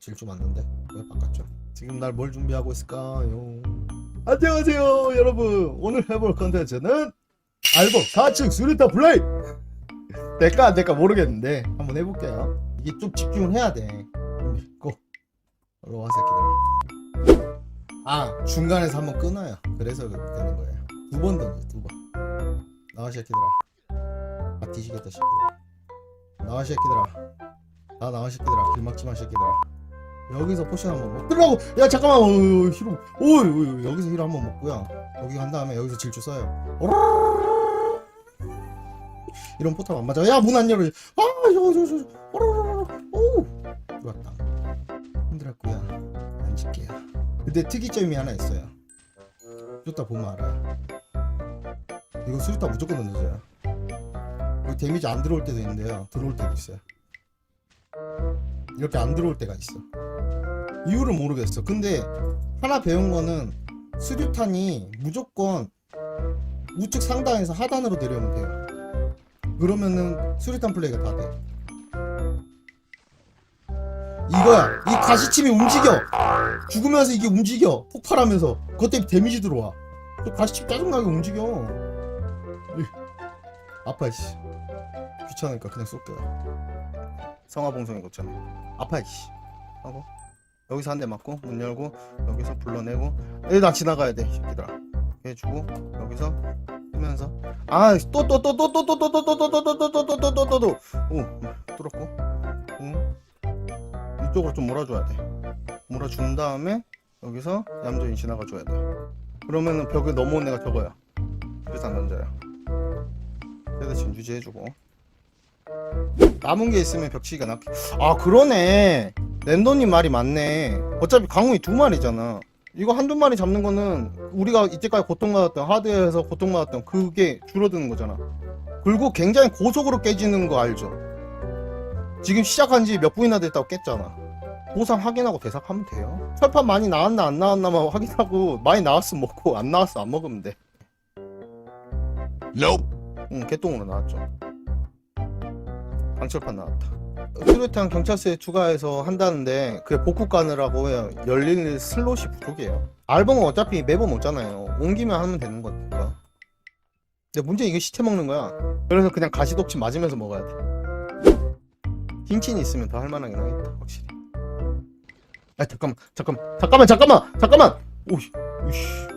질주 맞는데? 왜 바꿨죠? 지금 날 뭘 준비하고 있을까요? 안녕하세요 여러분. 오늘 해볼 컨텐츠는 알복 4층 수리타 플레이! 될까 안 될까 모르겠는데 한번 해볼게요. 이게 좀 집중을 해야 돼. 고! 올라와 새끼들. 아 중간에서 한번 끊어요. 그래서 그렇게 되는 거예요. 두 번 던져 두번. 나와 새끼들아. 아 뒤지겠다 새끼들. 나와 새끼들아. 나 나와 새끼들아. 길 막지마 새끼들아 여기서 포션 한번 먹더라고! 야 잠깐만! 어, 어, 힐 오, 오, 여기서 힐 한번 먹고요. 여기 간 다음에 여기서 질주 써요. 이런 포탑 안 맞아. 야문안 열어. 아 저거 저거 저거 오라라라라. 오! 들어왔다. 힘들었고요. 안 질게요. 근데 특이점이 하나 있어요. 쫓다 보면 알아요. 이거 수류타 무조건 던져줘요. 그 데미지 안 들어올 때도 있는데요. 들어올 때도 있어요. 이렇게 안 들어올 때가 있어 이유를 모르겠어. 근데 하나 배운 거는 수류탄이 무조건 우측 상단에서 하단으로 내려오면 돼요. 그러면은 수류탄 플레이가 다 돼. 이거야. 이 가시침이 움직여. 죽으면서 이게 움직여. 폭발하면서. 그것 때문에 데미지 들어와. 그 가시침 짜증나게 움직여. 이, 아파 씨. 귀찮으니까 그냥 쏠게요. 성화봉송이 걷잖아 아파 씨. 하고 여기서 한 대 맞고 문 열고 여기서 불러내고 얘나 지나가야 돼이 새끼들아 해주고 여기서 쓰면서 아 또 또 또 또 또 또 또 또 또 또 또 또 또 또 또 또또오 뚫었고 응 이쪽으로 좀 몰아줘야 돼 몰아준 다음에 여기서 얌전히 지나가 줘야 돼 그러면은 벽에 넘어온 애가 저거야 그래서 안 던져요 그래서 진주지 해주고 남은 게 있으면 벽치기가 낫게 아 그러네 랜더님 말이 맞네. 어차피 강우이 두 마리잖아. 이거 한두 마리 잡는 거는 우리가 이때까지 고통받았던 하드에서 고통받았던 그게 줄어드는 거잖아. 그리고 굉장히 고속으로 깨지는 거 알죠? 지금 시작한 지 몇 분이나 됐다고 깼잖아. 보상 확인하고 대삭하면 돼요. 철판 많이 나왔나 안 나왔나만 확인하고 많이 나왔으면 먹고 안 나왔으면 안 먹으면 돼. Nope. 응, 개똥으로 나왔죠. 강철판 나왔다. 수류탄 경찰서에 추가해서 한다는데 그게 복구 가느라고 열릴 슬롯이 부족해요. 알범은 어차피 매번 오잖아요. 옮기면 하면 되는 거니까. 근데 문제 이게 시체 먹는 거야. 그래서 그냥 가시독침 맞으면서 먹어야 돼. 흰친이 있으면 더 할만하긴 하겠다, 확실히. 아 잠깐만, 잠깐만, 잠깐만, 잠깐만, 잠깐만. 오씨, 오씨.